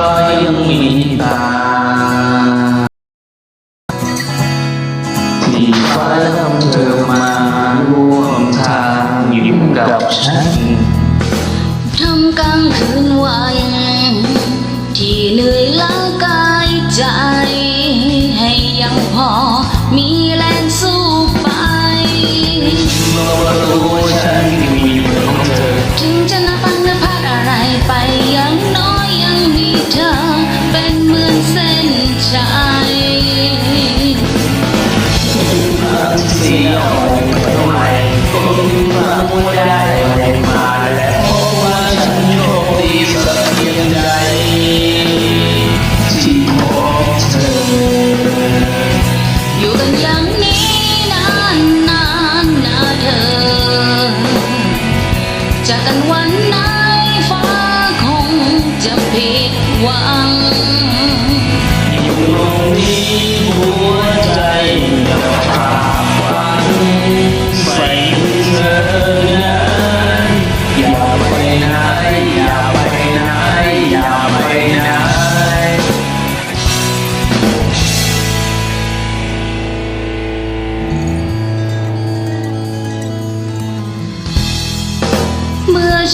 ก็ยังมีตา ที่ฟ้าทำเธอมาร่วมทางอยู่กับฉันทำกลางคืนวันที่เหนื่อยล้ากายใจ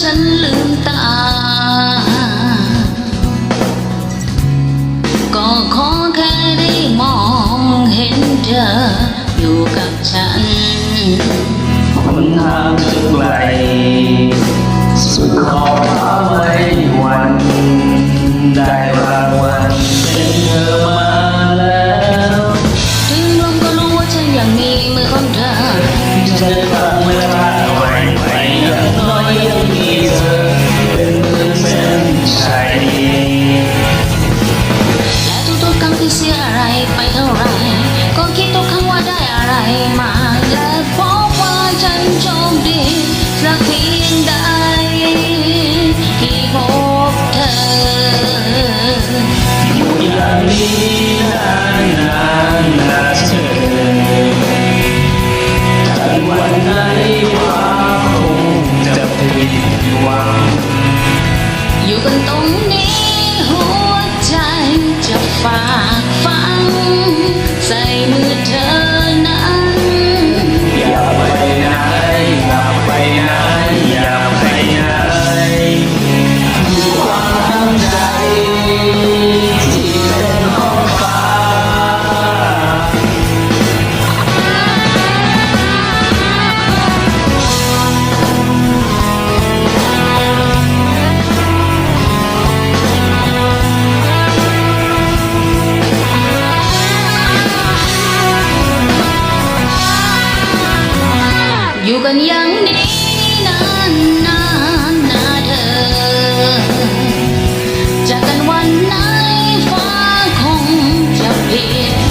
ฉันลืมตา ก็ขอแค่ได้มองเห็นเธออยู่กับฉันคนทางไกลสุดขอบ รัเพียงใดที่พบเธอ อยู่อย่างนี้นานนานนาเธอจนวันไหนว่าคงจะผิดหวังอยู่กันตรงนี้หัวใจจะฟ้า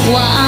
why?